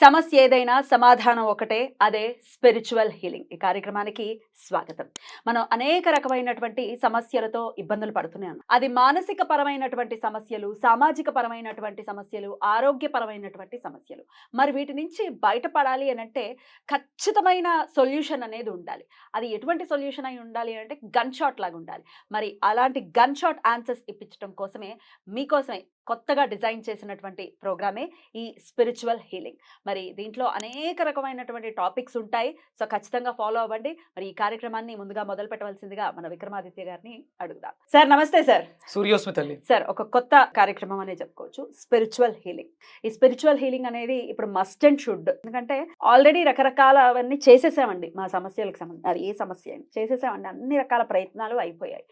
సమస్య ఏదైనా సమాధానం ఒకటే అదే స్పిరిచువల్ హీలింగ్ ఈ కార్యక్రమానికి స్వాగతం. మనం అనేక రకమైనటువంటి సమస్యలతో ఇబ్బందులు పడుతున్నాం అది మానసిక పరమైనటువంటి సమస్యలు సామాజిక పరమైనటువంటి సమస్యలు ఆరోగ్యపరమైనటువంటి సమస్యలు. మరి వీటి నుంచి బయటపడాలి అని అంటే ఖచ్చితమైన సొల్యూషన్ అనేది ఉండాలి. అది ఎటువంటి సొల్యూషన్ అయి ఉండాలి అంటే గన్ షాట్ లాగా ఉండాలి. మరి అలాంటి గన్ షాట్ ఆన్సర్స్ ఇప్పించడం కోసమే మీకోసమే కొత్తగా డిజైన్ చేసినటువంటి ప్రోగ్రామే ఈ స్పిరిచువల్ హీలింగ్ మరి దీంట్లో అనేక రకమైనటువంటి టాపిక్స్ ఉంటాయి. సో ఖచ్చితంగా ఫాలో అవ్వండి. మరి ఈ కార్యక్రమాన్ని ముందుగా మొదలు పెట్టవలసిందిగా మన విక్రమాదిత్య గారిని అడుగుదాం. సార్ నమస్తే సార్. సూర్యోస్మి తల్లి సార్ ఒక కొత్త కార్యక్రమం అనే చెప్పుకోవచ్చు. Spiritual healing. ఈ స్పిరిచువల్ హీలింగ్ అనేది ఇప్పుడు మస్ట్ అండ్ షుడ్. ఎందుకంటే ఆల్రెడీ రకరకాల అవన్నీ చేసేసామండి మా సమస్యలకు సంబంధించి. అది ఏ సమస్య చేసేసామండి. అన్ని రకాల ప్రయత్నాలు అయిపోయాయి.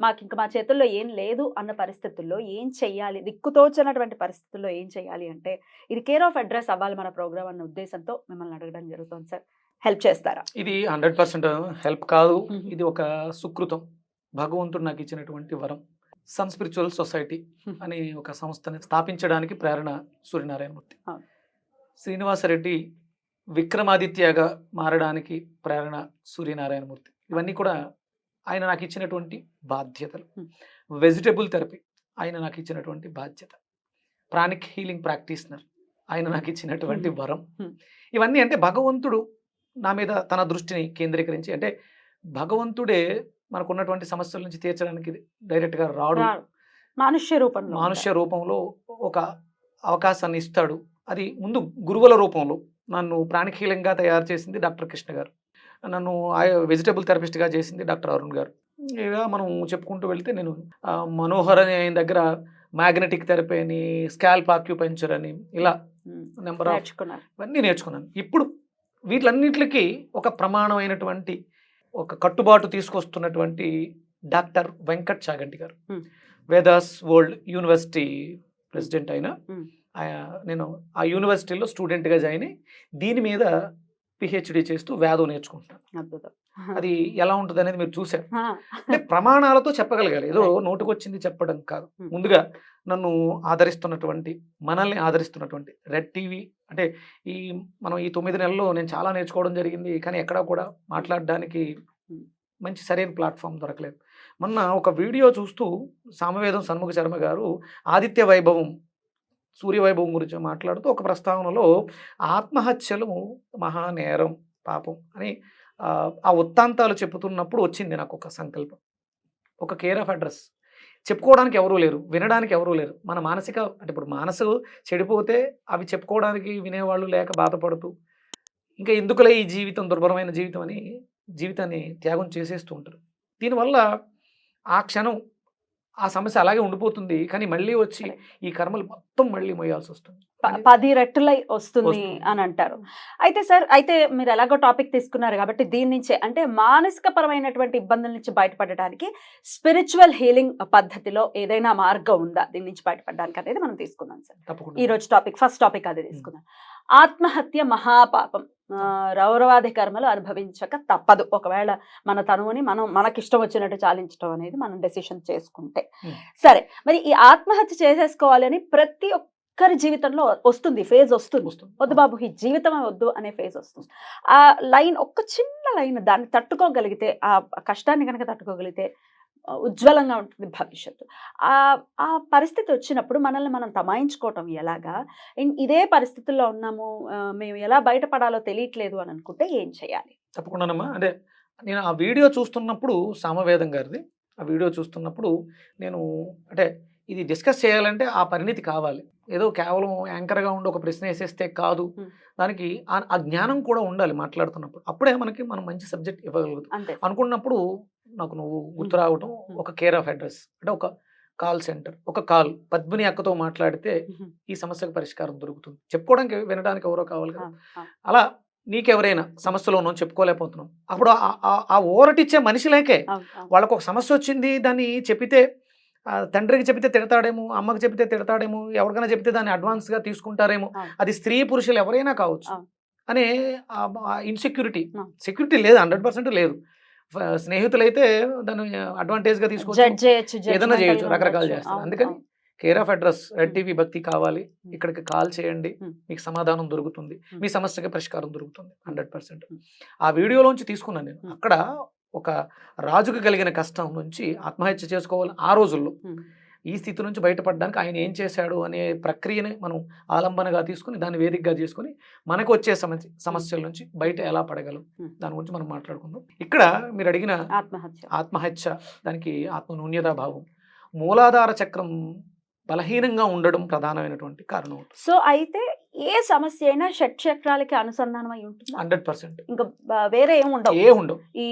మాకు ఇంకా మా చేతుల్లో ఏం లేదు అన్న పరిస్థితుల్లో ఏం చెయ్యాలి? దిక్కుతోచనటువంటి పరిస్థితుల్లో ఏం చేయాలి అంటే ఇది కేర్ ఆఫ్ అడ్రస్ అవ్వాలి మన ప్రోగ్రామ్ అన్న ఉద్దేశంతో మిమ్మల్ని అడగడం జరుగుతుంది సార్. హెల్ప్ చేస్తారా? ఇది హండ్రెడ్ పర్సెంట్ హెల్ప్ కాదు. ఇది ఒక సుకృతం. భగవంతుడు నాకు ఇచ్చినటువంటి వరం. Sun spiritual society. అనే ఒక సంస్థని స్థాపించడానికి ప్రేరణ సూర్యనారాయణమూర్తి. శ్రీనివాసరెడ్డి విక్రమాదిత్యగా మారడానికి ప్రేరణ సూర్యనారాయణమూర్తి ఇవన్నీ కూడా ఆయన నాకు ఇచ్చినటువంటి బాధ్యతలు. వెజిటబుల్ థెరపీ ఆయన నాకు ఇచ్చినటువంటి బాధ్యత ప్రాణిక్ హీలింగ్ ప్రాక్టీషనర్ ఆయన నాకు ఇచ్చినటువంటి. వరం. ఇవన్నీ అంటే భగవంతుడు నా మీద తన దృష్టిని కేంద్రీకరించి అంటే భగవంతుడే మనకు ఉన్నటువంటి సమస్యల నుంచి తీర్చడానికి డైరెక్ట్గా రాడు రాడు. మానుష్య రూపంలో మానుష్య రూపంలో ఒక అవకాశాన్ని ఇస్తాడు అది ముందు గురువుల రూపంలో నన్ను ప్రాణికీలంగా తయారు చేసింది డాక్టర్ కృష్ణ గారు నన్ను వెజిటబుల్ థెరపిస్ట్గా చేసింది డాక్టర్ అరుణ్ గారు. ఇలా మనం చెప్పుకుంటూ వెళ్తే నేను మనోహర్ అనే ఆయన దగ్గర మ్యాగ్నెటిక్ థెరపీ అని స్కాల్ప్ ఆక్యుపెంచర్ అని ఇలా నెంబర్ ఆఫ్ ఇవన్నీ నేర్చుకున్నాను. ఇప్పుడు వీటిలన్నిటికీ ఒక ప్రమాణమైనటువంటి ఒక కట్టుబాటు తీసుకొస్తున్నటువంటి డాక్టర్ వెంకట్ చాగంటి గారు. వేదాస్ వరల్డ్ యూనివర్సిటీ ప్రెసిడెంట్ అయిన నేను ఆ యూనివర్సిటీలో స్టూడెంట్గా జాయిన్ అయ్యి దీని మీద పిహెచ్డి చేస్తూ వేదం నేర్చుకుంటున్నాను. అద్భుతం. అది ఎలా ఉంటుంది అనేది మీరు చూశారు. అంటే ప్రమాణాలతో చెప్పగలగాలి ఏదో. నోటుకొచ్చింది చెప్పడం కాదు. ముందుగా నన్ను ఆదరిస్తున్నటువంటి మనల్ని ఆదరిస్తున్నటువంటి రెడ్ టీవీ అంటే ఈ మనం ఈ తొమ్మిది నెలల్లో నేను చాలా నేర్చుకోవడం జరిగింది కానీ ఎక్కడా కూడా మాట్లాడడానికి. మంచి సరైన ప్లాట్ఫామ్ దొరకలేదు. మొన్న ఒక వీడియో చూస్తూ సామవేదం సన్ముఖ శర్మ గారు ఆదిత్య వైభవం సూర్యవైభవం గురించి మాట్లాడుతూ ఒక ప్రస్తావనలో ఆత్మహత్యలు మహానేరం పాపం అని ఆ, వృత్తాంతాలు ఉత్తాంతాలు చెబుతున్నప్పుడు వచ్చింది నాకు ఒక సంకల్పం. ఒక కేర్ ఆఫ్ అడ్రస్. చెప్పుకోవడానికి ఎవరూ లేరు వినడానికి ఎవరూ లేరు. మన మానసిక అంటే ఇప్పుడు మనసు చెడిపోతే అవి చెప్పుకోవడానికి వినేవాళ్ళు లేక బాధపడుతూ ఇంకా ఎందుకులే ఈ జీవితం దుర్భరమైన జీవితం అని జీవితాన్ని త్యాగం చేసేస్తూ ఉంటారు. దీనివల్ల ఆ క్షణం ఆ సమస్య అలాగే ఉండిపోతుంది. కానీ మళ్ళీ వచ్చి ఈ కర్మలు మొత్తం మళ్ళీ మోయాల్సి వస్తుంది. పది రెట్టులై వస్తుంది. అని అంటారు. అయితే సార్ అయితే మీరు ఎలాగో టాపిక్ తీసుకున్నారు కాబట్టి దీని నుంచే అంటే మానసిక పరమైనటువంటి ఇబ్బందుల నుంచి బయటపడడానికి స్పిరిచువల్ హీలింగ్ పద్ధతిలో ఏదైనా మార్గం ఉందా? దీని నుంచి బయటపడడానికి అనేది మనం తీసుకుందాం సార్. ఈ రోజు టాపిక్ ఫస్ట్ టాపిక్ అది తీసుకుందాం. ఆత్మహత్య మహాపాపం. రౌరవాది కర్మలు అనుభవించక తప్పదు ఒకవేళ మన తనువుని మనం మనకిష్టం వచ్చినట్టు చాలించడం అనేది మనం డెసిషన్ చేసుకుంటే. సరే మరి ఈ ఆత్మహత్య చేసేసుకోవాలని ప్రతి ఒక్కరి జీవితంలో వస్తుంది ఫేజ్ వస్తుంది. వద్దు బాబు ఈ జీవితమే వద్దు అనే ఫేజ్ వస్తుంది ఆ లైన్ ఒక్క చిన్న లైన్ దాన్ని తట్టుకోగలిగితే ఆ కష్టాన్ని కనుక తట్టుకోగలిగితే ఉజ్వలంగా ఉంటుంది భవిష్యత్తు. ఆ ఆ పరిస్థితి వచ్చినప్పుడు మనల్ని మనం తమాయించుకోవటం ఎలాగా? ఇదే పరిస్థితుల్లో ఉన్నాము మేము ఎలా బయటపడాలో తెలియట్లేదు అని అనుకుంటే ఏం చేయాలి? తప్పకుండానమ్మా. అంటే నేను ఆ వీడియో చూస్తున్నప్పుడు సామవేదం గారిది. ఆ వీడియో చూస్తున్నప్పుడు నేను అంటే ఇది డిస్కస్ చేయాలంటే ఆ పరిణితి కావాలి. ఏదో కేవలం యాంకర్గా ఉండి ఒక ప్రశ్న వేసేస్తే కాదు. దానికి ఆ- జ్ఞానం కూడా ఉండాలి మాట్లాడుతున్నప్పుడు. అప్పుడే మనకి మనం మంచి సబ్జెక్ట్ ఇవ్వగలుగుతాం. అనుకున్నప్పుడు నాకు నువ్వు గుర్తు రావటం Hmm. ఒక కేర్ ఆఫ్ అడ్రస్ అంటే ఒక కాల్ సెంటర్ ఒక కాల్ పద్మిని అక్కతో మాట్లాడితే ఈ సమస్యకు పరిష్కారం దొరుకుతుంది చెప్పుకోవడానికి వినడానికి ఎవరో కావాలి కదా. అలా నీకెవరైనా సమస్యలో ఉన్నాం చెప్పుకోలేకపోతున్నాం అప్పుడు ఆ- ఓరటిచ్చే మనిషి లేకే అవును, అవును. వాళ్ళకు ఒక సమస్య వచ్చింది దాన్ని చెప్పితే తండ్రికి చెబితే తిడతాడేమో అమ్మకి చెబితే తిడతాడేమో ఎవరికైనా చెబితే దాన్ని అడ్వాన్స్గా తీసుకుంటారేమో. అది స్త్రీ పురుషులు ఎవరైనా కావచ్చు. అనే ఇన్సెక్యూరిటీ. సెక్యూరిటీ లేదు హండ్రెడ్ పర్సెంట్ లేదు స్నేహితులైతే దాన్ని అడ్వాంటేజ్గా తీసుకోవచ్చు ఏదైనా చేయొచ్చు రకరకాలు. చేస్తారు అందుకని. Care of address red. TV భక్తి కావాలి. ఇక్కడికి కాల్ చేయండి. మీకు సమాధానం దొరుకుతుంది. మీ సమస్యకి పరిష్కారం దొరుకుతుంది హండ్రెడ్ పర్సెంట్. ఆ వీడియోలోంచి తీసుకున్నాను నేను. అక్కడ ఒక రాజుకు కలిగిన కష్టం నుంచి ఆత్మహత్య చేసుకోవాలి ఆ రోజుల్లో ఈ స్థితి నుంచి బయటపడడానికి ఆయన ఏం చేశాడు అనే ప్రక్రియని మనం ఆలంబనగా తీసుకుని దాన్ని వేదికగా చేసుకుని మనకు వచ్చే సమస్య సమస్యల నుంచి బయట ఎలా పడగలం. దాని గురించి మనం మాట్లాడుకుందాం. ఇక్కడ మీరు అడిగిన ఆత్మహత్య. ఆత్మహత్య దానికి ఆత్మ భావం. మూలాధార చక్రం బలహీనంగా ఉండడం ప్రధానమైనటువంటి కారణం. సో అయితే ఏ సమస్య అయినా షట్ చక్రాలకి అనుసంధానం అయి ఉంటుంది? Hundred percent. ఇంకా వేరే ఏమి ఉండవు. ఏ ఉండవు. ఈ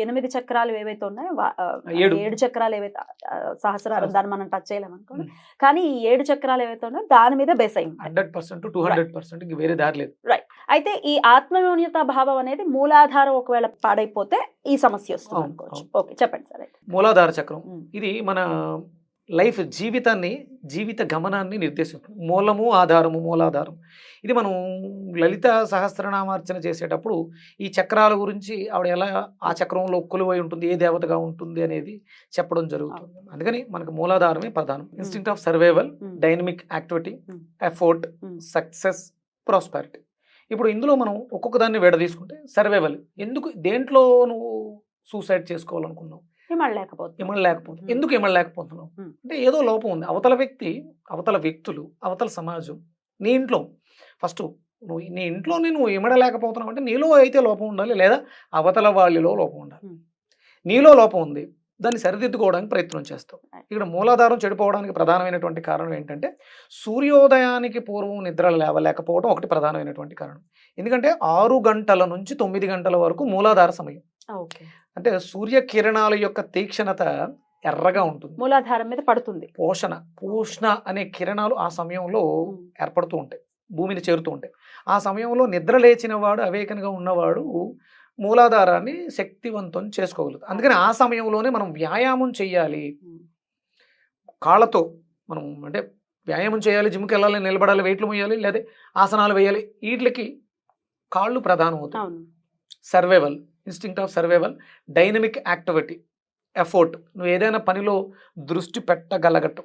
ఎనిమిది చక్రాలు ఏవైతే ఉన్నాయో ఏడు. చక్రాలు ఏవైతే ఆ, సహస్రారం సహస్ర- దాన్ని మనం టచ్ చేయలేం అనుకోండి. కానీ ఈ ఏడు చక్రాలు ఏవైతే ఉన్నాయో దాని మీద బేస్ అయి ఉంటాయి hundred percent two hundred percent ఇంక వేరే దారి లేదు. అయితే ఈ ఆత్మన్యూన్యత భావం అనేది మూలాధారం ఒకవేళ పాడైపోతే ఈ సమస్య వస్తుంది అనుకోవచ్చు. ఓకే చెప్పండి సార్ మూలాధార చక్రం. ఇది మన లైఫ్ జీవితాన్ని జీవిత గమనాన్ని నిర్దేశిస్తుంది. మూలము ఆధారము మూలాధారం. ఇది మనం లలిత సహస్రనామార్చన చేసేటప్పుడు ఈ చక్రాల గురించి ఆవిడ ఎలా ఆ చక్రంలో కొలువై ఉంటుంది ఏ దేవతగా ఉంటుంది అనేది చెప్పడం జరుగుతుంది. అందుకని మనకు మూలాధారమే ప్రధానం. Instinct of survival dynamic activity. Effort success prosperity. ఇప్పుడు ఇందులో మనం ఒక్కొక్క దాన్ని విడ తీసుకుంటే సర్వైవల్. ఎందుకు దేంట్లో నువ్వు సూసైడ్ చేసుకోవాలనుకున్నావు? ఇమడ లేకపోతుంది ఇమడ లేకపోతే Hmm. ఎందుకు ఇమడ లేకపోతున్నావు Hmm. అంటే ఏదో లోపం ఉంది. అవతల వ్యక్తి అవతల వ్యక్తులు అవతల సమాజం నీ ఇంట్లో. ఫస్ట్ నువ్వు నీ ఇంట్లో నువ్వు ఇమడలేకపోతున్నావు అంటే నీలో అయితే లోపం ఉండాలి లేదా అవతల వాళ్ళలో లోపం ఉండాలి. నీలో లోపం ఉంది. దాన్ని సరిదిద్దుకోవడానికి ప్రయత్నం చేస్తావు. ఇక్కడ మూలాధారం చెడిపోవడానికి ప్రధానమైనటువంటి కారణం ఏంటంటే సూర్యోదయానికి పూర్వం నిద్ర లేవలేకపోవడం ఒకటి ప్రధానమైనటువంటి కారణం. ఎందుకంటే ఆరు గంటల నుంచి తొమ్మిది గంటల వరకు మూలాధార సమయం. ఓకే. అంటే సూర్య కిరణాల యొక్క తీక్షణత ఎర్రగా ఉంటుంది. మూలాధారం మీద పడుతుంది. పోషణ పూష్ణ అనే కిరణాలు ఆ సమయంలో ఏర్పడుతూ ఉంటాయి భూమిని చేరుతూ ఉంటాయి. ఆ సమయంలో నిద్ర లేచిన వాడు అవేకనగా ఉన్నవాడు మూలాధారాన్ని శక్తివంతం చేసుకోగలుగుతాడు అందుకని ఆ సమయంలోనే మనం వ్యాయామం చేయాలి కాళ్ళతో మనం అంటే వ్యాయామం చేయాలి జిమ్కి వెళ్ళాలి నిలబడాలి వెయిట్లు మోయాలి లేదా ఆసనాలు వేయాలి వీటికి కాళ్ళు ప్రధానం అవుతాయి survival instinct of survival dynamic activity effort. నువ్వు ఏదైనా పనిలో దృష్టి పెట్టగలగటం.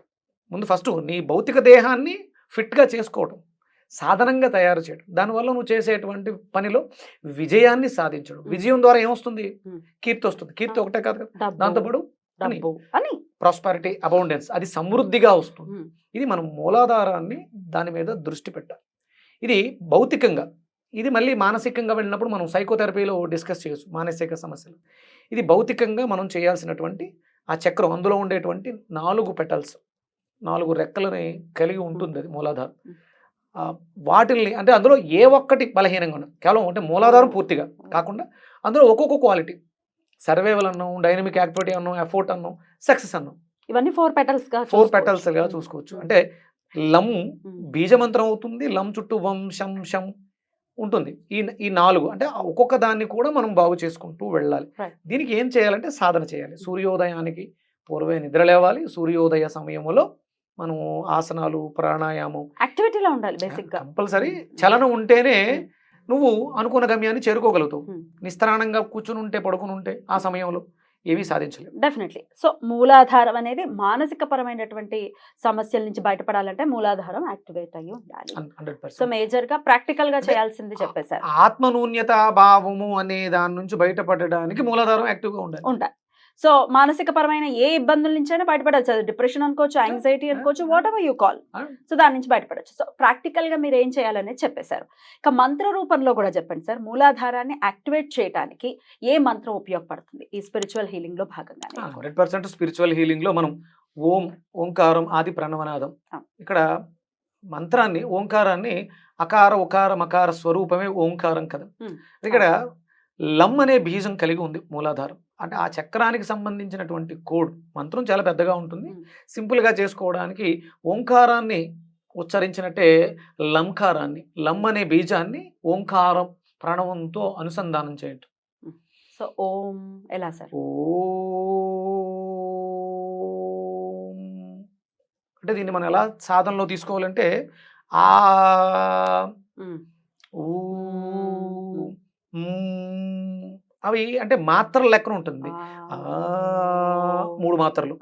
ముందు ఫస్ట్ నీ భౌతిక దేహాన్ని ఫిట్గా చేసుకోవటం సాధనంగా తయారు చేయడం దానివల్ల నువ్వు చేసేటువంటి పనిలో విజయాన్ని సాధించడం. విజయం ద్వారా ఏమొస్తుంది. కీర్తి వస్తుంది. కీర్తి ఒకటే కాదు దాంతోపాటు అని. ప్రాస్పారిటీ అబౌండెన్స్ అది సమృద్ధిగా వస్తుంది. ఇది మనం మూలాధారాన్ని దాని మీద దృష్టి పెట్టాలి. ఇది భౌతికంగా ఇది మళ్ళీ మానసికంగా వెళ్ళినప్పుడు మనం సైకోథెరపీలో డిస్కస్ చేయొచ్చు మానసిక సమస్యలు. ఇది భౌతికంగా మనం చేయాల్సినటువంటి ఆ చక్రం అందులో ఉండేటువంటి నాలుగు పెటల్స్ నాలుగు రెక్కలని కలిగి ఉంటుంది అది మూలాధారం. వాటిల్ని అంటే అందులో ఏ ఒక్కటి బలహీనంగా ఉన్నది కేవలం అంటే మూలాధారం పూర్తిగా కాకుండా అందులో ఒక్కొక్క క్వాలిటీ సర్వైవల్ అన్నాం డైనమిక్ యాక్టివిటీ అన్నాం ఎఫోర్ట్ అన్నాం సక్సెస్ అన్నాం. ఇవన్నీ ఫోర్ పెటల్స్ ఫోర్ చూసుకోవచ్చు. పెటల్స్గా ఉమ్, చూసుకోవచ్చు. అంటే లం ఉమ్, బీజమంత్రం అవుతుంది లం చుట్టూ వం శం శం ఉంటుంది. ఈ ఈ నాలుగు అంటే ఒక్కొక్క దాన్ని కూడా మనం బాగు చేసుకుంటూ వెళ్ళాలి. దీనికి ఏం చేయాలంటే సాధన చేయాలి. సూర్యోదయానికి పూర్వే నిద్ర లేవాలి. సూర్యోదయ సమయంలో మనం ఆసనాలు ప్రాణాయామం యాక్టివిటీలో ఉండాలి బేసిక్గా కంపల్సరీ ఉమ్, చలనం ఉంటేనే ఉమ్, నువ్వు అనుకున్న గమ్యాన్ని చేరుకోగలుగుతావు. ఉమ్. నిస్త్రాణంగా కూర్చుని ఉంటే పడుకుని ఉంటే ఆ సమయంలో. ఏమీ సాధించలేవు డెఫినెట్లీ. సో మూలాధారం అనేది మానసిక పరమైనటువంటి సమస్యల నుంచి బయటపడాలంటే మూలాధారం యాక్టివేట్ అయ్యి ఉండాలి. సో మేజర్గా ప్రాక్టికల్గా చేయాల్సింది చెప్పేశారు. ఆత్మనూన్యత భావము అనే దాని నుంచి బయటపడడానికి మూలాధారం యాక్టివ్గా ఉండాలి. ఉండాలి. సో మానసిక పరమైన ఏ ఇబ్బందుల నుంచైనా బయటపడచ్చు. అది డిప్రెషన్ అనుకోవచ్చు యాంగ్జైటీ అనుకోవచ్చు whatever you call. So దాని నుంచి బయటపడచ్చు. సో ప్రాక్టికల్గా మీరు ఏం చేయాలనేది చెప్పేశారు. ఇక మంత్ర రూపంలో కూడా చెప్పండి సార్. మూలాధారాన్ని యాక్టివేట్ చేయడానికి ఏ మంత్రం ఉపయోగపడుతుంది? ఈ స్పిరిచువల్ హీలింగ్లో భాగంగానే హండ్రెడ్ పర్సెంట్ స్పిరిచువల్ హీలింగ్లో మనం ఓం ఓంకారం ఆది ప్రణవనాదం. ఇక్కడ మంత్రాన్ని ఓంకారాన్ని అకార ఉకార మకార స్వరూపమే ఓంకారం కదా. ఇక్కడ లం అనే బీజం కలిగి ఉంది మూలాధారం. అంటే ఆ చక్రానికి సంబంధించినటువంటి కోడ్ మంత్రం చాలా పెద్దగా ఉంటుంది. Hmm. సింపుల్గా చేసుకోవడానికి ఓంకారాన్ని ఉచ్చరించినట్టే లంకారాన్ని లం అనే బీజాన్ని ఓంకారం ప్రణవంతో అనుసంధానం చేయండి. సో ఓం ఎలా సార్? ఓం అంటే దీన్ని మనం ఎలా సాధనలో తీసుకోవాలంటే ఆ అవి అంటే మాత్రల లెక్కన ఉంటుంది. ఆ, మూడు మాత్రలు.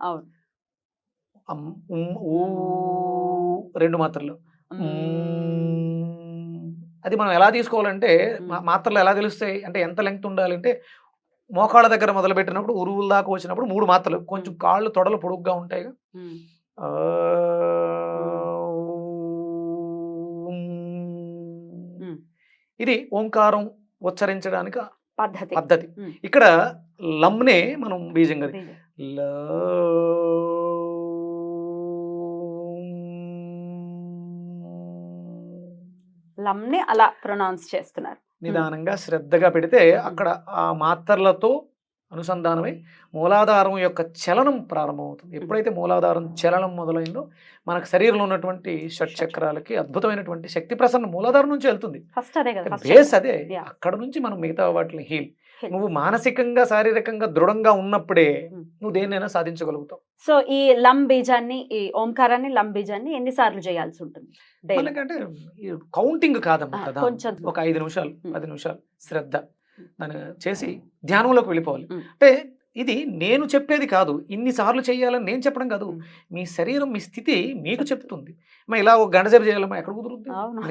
రెండు మాత్రలు. అది మనం ఎలా తీసుకోవాలంటే. మాత్రలు ఎలా తెలుస్తాయి? అంటే ఎంత లెంగ్త్ ఉండాలంటే మోకాళ్ళ దగ్గర మొదలు పెట్టినప్పుడు ఉరువుల దాకా వచ్చినప్పుడు మూడు మాత్రలు. కొంచెం కాళ్ళు తొడలు పొడుగ్గా ఉంటాయి. ఇది ఓంకారం ఉచ్చరించడానికి పద్ధతి పద్ధతి. ఇక్కడ లమ్నే మనం బీజంగా బీజం. ల లమ్ని అలా ప్రొనౌన్స్ చేస్తున్నారు నిదానంగా శ్రద్ధగా పెడితే అక్కడ ఆ మాత్రలతో అనుసంధానమై మూలాధారం యొక్క చలనం ప్రారంభమవుతుంది ఎప్పుడైతే మూలాధారం చలనం మొదలైందో మనకు శరీరంలో ఉన్నటువంటి షట్చక్రాలకి అద్భుతమైనటువంటి శక్తి ప్రసరణ మూలాధారం నుంచి వెళ్తుంది కదా బేస్ అదే. అక్కడ నుంచి మనం మిగతా వాటిని హీల్. నువ్వు మానసికంగా శారీరకంగా దృఢంగా ఉన్నప్పుడే. నువ్వు దేన్నైనా సాధించగలుగుతావు సో ఈ లమ్ బీజాన్ని ఈ ఓంకారాన్ని లమ్ బీజాన్ని ఎన్నిసార్లు చేయాల్సి ఉంటుంది. మనకంటే కౌంటింగ్ కాదమ్మా ప్రధానం. కొంచెం ఒక ఐదు నిమిషాలు. పది నిమిషాలు శ్రద్ధ దాన్ని చేసి ధ్యానంలోకి వెళ్ళిపోవాలి. అంటే ఇది నేను చెప్పేది కాదు. ఇన్నిసార్లు చేయాలని నేను చెప్పడం కాదు. మీ శరీరం మీ స్థితి మీకు చెప్తుంది. మా ఇలా ఒక గంట సేపు చేయాలమ్మా ఎక్కడ కుదురుతుంది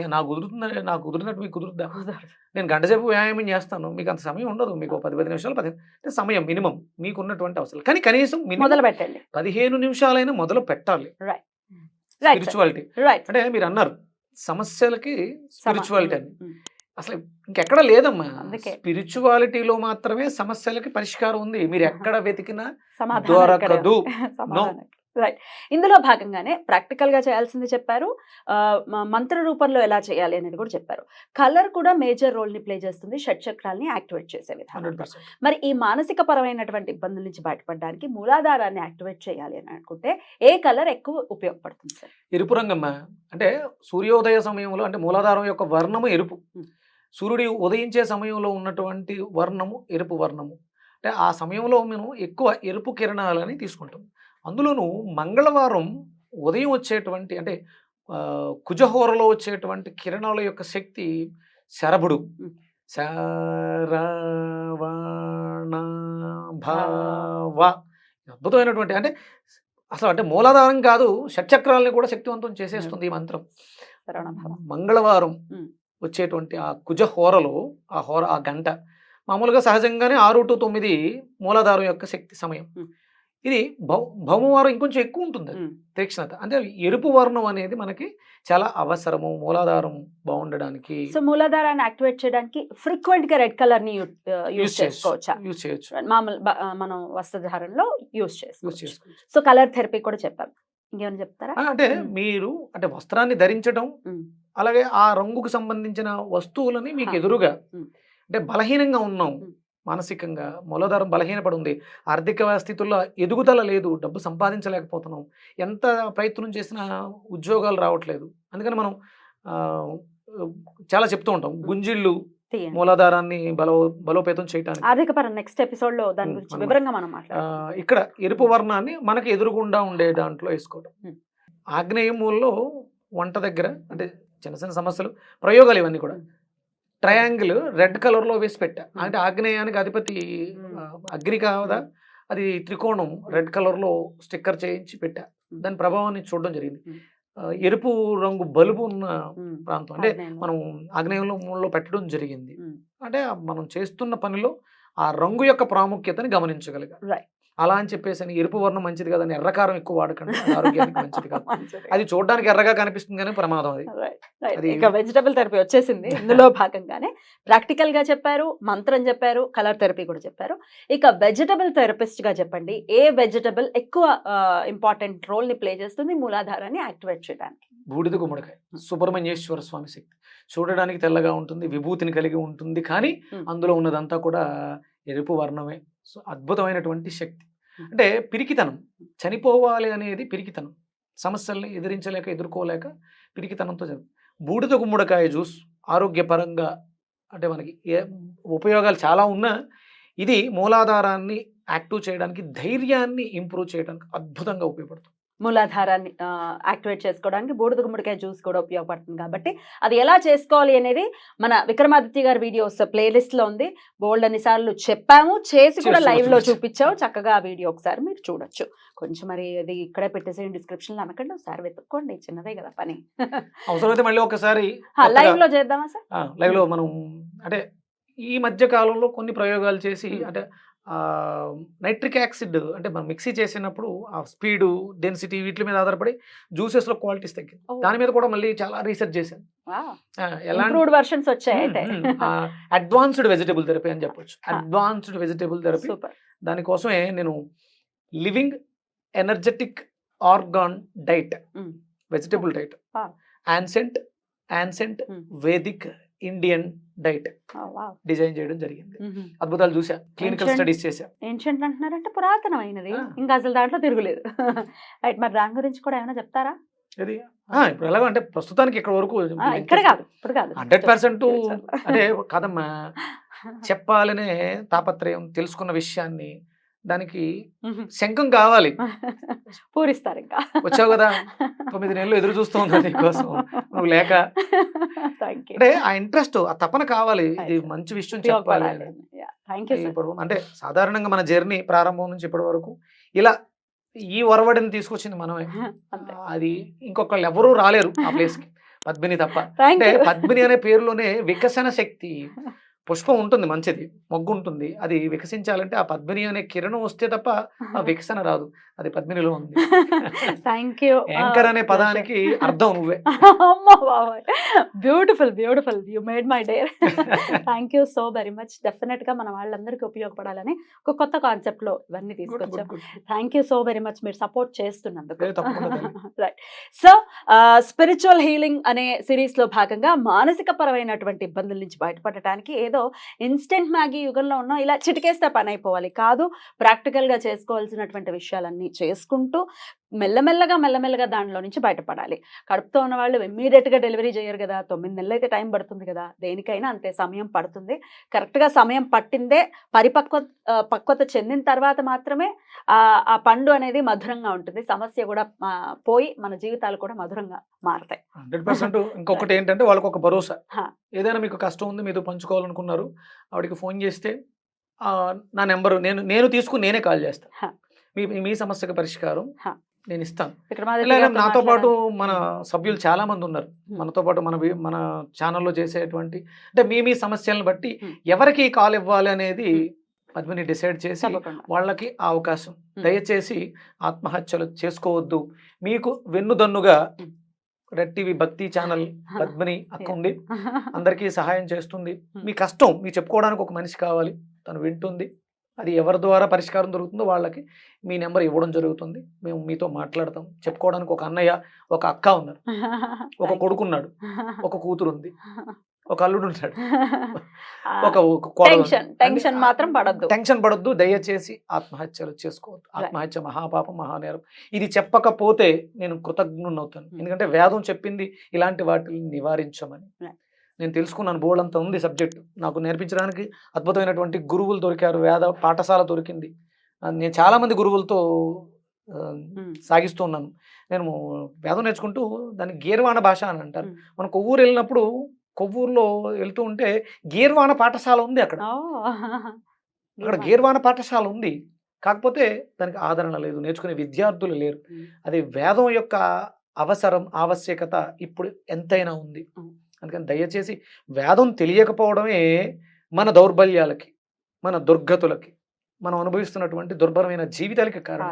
నాకు కుదురుతుంది? నాకు కుదిరినట్టు మీకు కుదురుద్దా? కుదరదు. నేను గంట సేపు వ్యాయామం చేస్తాను. మీకు అంత సమయం ఉండదు. మీకు పది పది నిమిషాలు పది అంటే సమయం మినిమం. మీకు ఉన్నటువంటి అవసరం కానీ కనీసం మొదలు పెట్టండి. పదిహేను నిమిషాలైనా మొదలు పెట్టాలి. స్పిరిచువాలిటీ. అంటే మీరు అన్నారు సమస్యలకి స్పిరిచువాలిటీ అని. అసలు ఇంకెక్కడ లేదమ్మా. అందుకే. స్పిరిచువాలిటీలో మాత్రమే సమస్యలకి పరిష్కారం ఉంది. మీరు ఎక్కడ వెతికినా దొరకదు. సమాధానం రైట్ ఇందులో భాగంగానే ప్రాక్టికల్గా చేయాల్సింది చెప్పారు. మంత్ర రూపంలో ఎలా చేయాలి అనేది కూడా చెప్పారు. కలర్ కూడా మేజర్ రోల్ని ప్లే చేస్తుంది. షట్ చక్రాల్ని యాక్టివేట్ చేసే విధానం మరి ఈ మానసిక పరమైనటువంటి ఇబ్బందుల నుంచి బయటపడడానికి మూలాధారాన్ని యాక్టివేట్ చేయాలి అని అనుకుంటే ఏ కలర్ ఎక్కువ ఉపయోగపడుతుంది సార్? ఎరుపు రంగమ్మ. అంటే సూర్యోదయ సమయంలో అంటే మూలాధారం యొక్క వర్ణము ఎరుపు. సూర్యుడు ఉదయించే సమయంలో ఉన్నటువంటి వర్ణము ఎరుపు వర్ణము. అంటే ఆ సమయంలో మనం ఎక్కువ ఎరుపు కిరణాలని తీసుకుంటాం. అందులోనూ మంగళవారం ఉదయం వచ్చేటువంటి అంటే కుజహోరలో వచ్చేటువంటి కిరణాల యొక్క శక్తి శరభుడు. భావ అద్భుతమైనటువంటి అంటే అసలు అంటే మూలాధారం కాదు షట్చక్రాలని కూడా శక్తివంతం చేసేస్తుంది ఈ మంత్రం. మంగళవారం. వచ్చేటువంటి ఆ కుజ హోరలో ఆ హోర ఆ గంట మామూలుగా సహజంగానే ఆరు టు తొమ్మిది మూలాధారం యొక్క శక్తి సమయం. ఇది భౌ భౌమవారం ఇంకొంచెం ఎక్కువ ఉంటుంది తీక్ష్ణత. అంటే ఎరుపు వర్ణం అనేది మనకి చాలా అవసరము మూలాధారం బాగుండడానికి. సో మూలాధారాన్ని యాక్టివేట్ చేయడానికి ఫ్రీక్వెంట్గా రెడ్ కలర్ని యూజ్ చేసుకోవచ్చా? యూజ్ చేయొచ్చు. మామూలు మనం వస్త్రధారణలో యూజ్ చేసుకోవచ్చు. సో కలర్ థెరపీ కూడా చెప్పారు. ఇంకేమైనా చెప్తారా అంటే. మీరు అంటే వస్త్రాన్ని ధరించడం అలాగే ఆ రంగుకు సంబంధించిన వస్తువులని మీకు. ఎదురుగా. అంటే బలహీనంగా ఉన్నాం. మానసికంగా మూలాధారం బలహీనపడి ఉంది ఆర్థిక స్థితుల్లో ఎదుగుదల లేదు డబ్బు సంపాదించలేకపోతున్నాం ఎంత ప్రయత్నం చేసినా ఉద్యోగాలు రావట్లేదు అందుకని మనం చాలా చెప్తూ ఉంటాం గుంజిళ్ళు మూలాధారాన్ని బలో బలోపేతం చేయడానికి ఆర్థిక పరం నెక్స్ట్ ఎపిసోడ్లో దాని గురించి వివరంగా మనం ఆ, మాట్లాడతాం ఇక్కడ ఎరుపు వర్ణాన్ని మనకి ఎదురుగుండా ఉండే దాంట్లో వేసుకోవడం ఉమ్. ఆగ్నేయమూలలో వంట దగ్గర అంటే చిన్న చిన్న సమస్యలు ప్రయోగాలు ఇవన్నీ కూడా. ట్రయాంగిల్ రెడ్ కలర్లో వేసి పెట్టా. అంటే ఆగ్నేయానికి అధిపతి అగ్ని కాదా? అది త్రికోణం రెడ్ కలర్లో స్టిక్కర్ చేయించి పెట్టా. దాని ప్రభావాన్ని చూడడం జరిగింది. ఎరుపు రంగు బలుబు ఉన్న ప్రాంతం. అంటే. మనం ఆగ్నేయంలో మూలలో పెట్టడం జరిగింది. అంటే మనం చేస్తున్న పనిలో ఆ రంగు యొక్క ప్రాముఖ్యతని గమనించగలిగా. అలా అని చెప్పేసి అని ఎరుపు వర్ణం మంచిది కదని ఎర్రకారం ఎక్కువ వాడకండి. ఆరోగ్యానికి మంచిది కాదు. అది చూడడానికి ఎర్రగా కనిపిస్తుంది కానీ ప్రమాదం అది. ఇక వెజిటబుల్ థెరపీ వచ్చేసింది ఇందులో భాగంగానే. ప్రాక్టికల్గా చెప్పారు మంత్రం చెప్పారు కలర్ థెరపీ కూడా చెప్పారు. ఇక వెజిటబుల్ థెరపిస్ట్గా చెప్పండి. ఏ వెజిటబుల్ ఎక్కువ ఇంపార్టెంట్ రోల్ని ప్లే చేస్తుంది? మూలాధారాన్ని యాక్టివేట్ చేయడానికి. బూడిద గుమ్మడికాయ. సుబ్రహ్మణ్యేశ్వర స్వామి శక్తి. చూడడానికి తెల్లగా ఉంటుంది విభూతిని కలిగి ఉంటుంది కానీ Hmm. అందులో ఉన్నదంతా కూడా ఎరుపు వర్ణమే. సో అద్భుతమైనటువంటి శక్తి. అంటే పిరికితనం. చనిపోవాలి అనేది పిరికితనం. సమస్యల్ని ఎదిరించలేక ఎదుర్కోలేక పిరికితనంతో జరుగు బూడిద గుమ్మడికాయ జ్యూస్ ఆరోగ్యపరంగా అంటే మనకి ఏ ఉపయోగాలు చాలా ఉన్నా ఇది మూలాధారాన్ని యాక్టివ్ చేయడానికి ధైర్యాన్ని ఇంప్రూవ్ చేయడానికి అద్భుతంగా ఉపయోగపడుతుంది. మూలాధారాన్ని యాక్టివేట్ చేసుకోవడానికి బూడిద గుమ్మడికాయ జ్యూస్ కూడా ఉపయోగపడుతుంది కాబట్టి అది ఎలా చేసుకోవాలి అనేది మన విక్రమాదిత్య గారి వీడియోస్ ప్లేలిస్ట్లో ఉంది. బోల్డ్ అన్ని సార్లు చెప్పాము చేసి కూడా చేసి లైవ్లో చూపించాం. చూపించాము చక్కగా ఆ వీడియో ఒకసారి మీరు చూడొచ్చు. కొంచెం మరి అది ఇక్కడే పెట్టేసి డిస్క్రిప్షన్లో అనకండి ఒకసారి వెతుక్కోండి. చిన్నదే కదా పని. అవసరమైతే మళ్ళీ ఒకసారి లైవ్లో చేద్దామా సార్? లైవ్లో మనం అంటే ఈ మధ్య కాలంలో కొన్ని ప్రయోగాలు చేసి. అంటే నైట్రిక్ యాసిడ్ అంటే మనం మిక్సీ చేసినప్పుడు ఆ స్పీడు డెన్సిటీ వీటి మీద ఆధారపడి జ్యూసెస్లో క్వాలిటీస్ తగ్గింది. దాని మీద కూడా మళ్ళీ చాలా రీసెర్చ్ చేశాను. వర్షన్స్ వచ్చాయి అడ్వాన్స్డ్ వెజిటబుల్ థెరపీ అని చెప్పొచ్చు. Advanced vegetable therapy. దానికోసమే నేను living energetic organ diet. Vegetable diet. Ancient ancient. Vedic Indian diet design చేయడం జరిగింది. అద్భుతాలు చూసా క్లినికల్ స్టడీస్ చేశా. ఏన్షియంట్ అంటున్నారంటే పురాతనమైనది. ఇంకా అసలు దాంట్లో తిరుగులేదు. రైట్ మరి దాని గురించి కూడా ఏమైనా చెప్తారా? ఇది ఇప్పుడు ఎలాగో అంటే ప్రస్తుతానికి ఇక్కడ వరకు ఆ, ఇక్కడ కాదు ఇప్పుడు కాదు. హండ్రెడ్ పర్సెంట్ అంటే కాదమ్మా చెప్పాలనే తాపత్రయం తెలుసుకున్న విషయాన్ని దానికి. శంఖం కావాలి. పూరిస్తారు ఇంకా. వచ్చావు కదా? తొమ్మిది నెలలు ఎదురు చూస్తూ ఉన్నా నీకోసం. నువ్వు లేక అంటే ఆ ఇంట్రెస్ట్ ఆ తపన కావాలి. ఇది. మంచి విషయం చెప్పాలి ఇప్పుడు అంటే సాధారణంగా మన జర్నీ ప్రారంభం నుంచి ఇప్పటి వరకు ఇలా ఈ ఒరవడిని తీసుకొచ్చింది మనమే. అది ఇంకొకళ్ళు ఎవరూ రాలేరు ఆ ప్లేస్కి పద్మిని తప్ప. అంటే పద్మిని అనే పేరులోనే వికసన శక్తి. పుష్పం ఉంటుంది మంచిది మొగ్గు ఉంటుంది అది వికసించాలంటే ఆ పద్మిని అనే కిరణం వస్తే తప్ప ఆ వికసన రాదు. అది పద్మినిలో ఉంది. థ్యాంక్ యూ యాంకర్ అనే పదానికి అర్థం నువ్వే. Beautiful beautiful you made my day thank you so very much డెఫినెట్గా మన వాళ్ళందరికీ ఉపయోగపడాలని ఒక కొత్త కాన్సెప్ట్లో ఇవన్నీ తీసుకొచ్చాం. Thank you so very much మీరు సపోర్ట్ చేస్తున్నందుకు. రైట్ సో స్పిరిచువల్ హీలింగ్ అనే సిరీస్లో భాగంగా మానసిక పరమైనటువంటి ఇబ్బందుల నుంచి బయటపడటానికి ఏదో ఇన్స్టెంట్ మ్యాగీ యుగంలో ఉన్నాం ఇలా చిటికేస్తే పని అయిపోవాలి కాదు ప్రాక్టికల్గా చేసుకోవాల్సినటువంటి విషయాలన్నీ చేసుకుంటూ మెల్లమెల్లగా మెల్లమెల్లగా దానిలో నుంచి బయటపడాలి. కడుపుతో ఉన్న వాళ్ళు immediate గా డెలివరీ చేయరు కదా తొమ్మిది నెలలు అయితే టైం పడుతుంది కదా దేనికైనా అంతే సమయం పడుతుంది. Correct గా సమయం పట్టిందే పరిపక్వ పక్వత చెందిన తర్వాత మాత్రమే ఆ పండు అనేది మధురంగా ఉంటుంది. సమస్య కూడా పోయి మన జీవితాలు కూడా మధురంగా మారతాయి. Hundred percent. ఇంకొకటి ఏంటంటే వాళ్ళకి ఒక భరోసా. ఏదైనా మీకు కష్టం ఉంది మీతో పంచుకోవాలనుకున్నారు ఆవిడకి ఫోన్ చేస్తే నా నెంబర్ నేను నేను తీసుకుని నేనే కాల్. చేస్తాను మీ మీ సమస్యకు పరిష్కారం. నేను ఇస్తాను నాతో పాటు. మన సభ్యులు చాలా మంది ఉన్నారు. మనతో పాటు మన మన ఛానల్లో చేసేటువంటి అంటే మీ మీ సమస్యలను బట్టి. ఎవరికి కాల్ ఇవ్వాలి అనేది. పద్మిని డిసైడ్ చేసి వాళ్ళకి ఆ అవకాశం. దయచేసి ఆత్మహత్యలు చేసుకోవద్దు మీకు వెన్నుదన్నుగా. Red TV Bhakti channel Padmini అక్క. ఉంది అందరికీ సహాయం చేస్తుంది. మీ కష్టం మీ చెప్పుకోవడానికి ఒక మనిషి కావాలి తను వింటుంది అది ఎవరి ద్వారా పరిష్కారం దొరుకుతుందో వాళ్ళకి మీ నెంబర్ ఇవ్వడం జరుగుతుంది. మేము మీతో మాట్లాడతాం. చెప్పుకోవడానికి ఒక అన్నయ్య ఒక అక్క ఉన్నారు. ఒక. కొడుకున్నాడు. ఒక కూతురు ఉంది ఒక అల్లుడు ఉన్నాడు. ఆ, ఒక. టెన్షన్ మాత్రం పడద్దు. టెన్షన్ పడొద్దు. దయచేసి ఆత్మహత్యలు చేసుకోవద్దు. ఆత్మహత్య మహాపాపం మహానేరం. ఇది చెప్పకపోతే నేను కృతజ్ఞున్నవుతాను Hmm. ఎందుకంటే వేదం చెప్పింది ఇలాంటి వాటిని నివారించమని. నేను తెలుసుకున్నాను బోర్డు అంత ఉంది సబ్జెక్ట్ నాకు నేర్పించడానికి అద్భుతమైనటువంటి గురువులు దొరికారు వేద పాఠశాల దొరికింది నేను చాలా మంది గురువులతో. సాగిస్తున్నాను నేను వేదం నేర్చుకుంటూ దాన్ని గీర్వాణ భాష అని అంటారు. మనం కొవ్వూరు వెళ్ళినప్పుడు కొవ్వూరులో వెళ్తూ ఉంటే గీర్వాణ పాఠశాల ఉంది అక్కడ. అక్కడ గీర్వాణ పాఠశాల ఉంది కాకపోతే దానికి ఆదరణ లేదు నేర్చుకునే విద్యార్థులు లేరు. అది వేదం యొక్క అవసరం ఆవశ్యకత ఇప్పుడు ఎంతైనా ఉంది. అందుకని దయచేసి వేదం తెలియకపోవడమే మన దౌర్బల్యాలకి మన దుర్గతులకి మనం అనుభవిస్తున్నటువంటి దుర్భరమైన జీవితాలకి కారణం.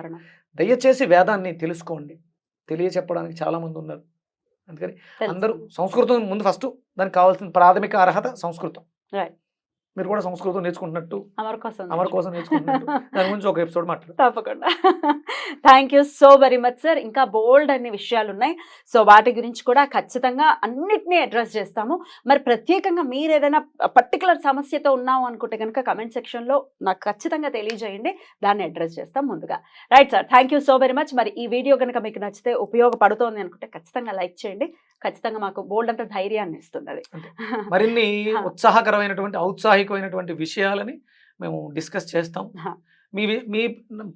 దయచేసి వేదాన్ని తెలుసుకోండి. తెలియచెప్పడానికి చాలా మంది ఉన్నారు. అందుకని. అందరూ సంస్కృతం ముందు ఫస్ట్ దానికి కావాల్సిన ప్రాథమిక అర్హత సంస్కృతం. మీరు కూడా సంస్కృతం నేర్చుకుంటున్నట్టు అమర్ కోసం అమర్ కోసం నేర్చుకుంటున్నట్టు. దాని గురించి ఒక ఎపిసోడ్ మాట్లాడు తప్పకుండా. Thank you so very much sir ఇంకా బోల్డ్ అన్ని విషయాలు ఉన్నాయి. సో వాటి గురించి కూడా ఖచ్చితంగా అన్నిటినీ అడ్రస్ చేస్తాము. మరి ప్రత్యేకంగా మీరు ఏదైనా పర్టికులర్ సమస్యతో ఉన్నాము అనుకుంటే కనుక కమెంట్ సెక్షన్లో నాకు ఖచ్చితంగా తెలియజేయండి. దాన్ని అడ్రస్ చేస్తాం ముందుగా. Right sir thank you so very much మరి ఈ వీడియో కనుక మీకు నచ్చితే ఉపయోగపడుతోంది అనుకుంటే ఖచ్చితంగా లైక్ చేయండి. ఖచ్చితంగా మాకు బోల్డ్ అంత ధైర్యాన్ని ఇస్తుంది అది మరిన్ని. ఉత్సాహకరమైనటువంటి ఔత్సాహికమైనటువంటి విషయాలని మేము డిస్కస్ చేస్తాం. మీ మీ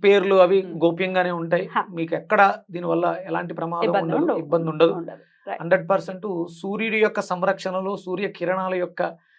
పేర్లు అవి. గోప్యంగానే ఉంటాయి. మీకు ఎక్కడ దీనివల్ల ఎలాంటి ప్రమాదం ఇబ్బంది ఉండదు. ఇబ్బంది. హండ్రెడ్ పర్సెంట్ సూర్యుడి యొక్క సంరక్షణలో సూర్య కిరణాల యొక్క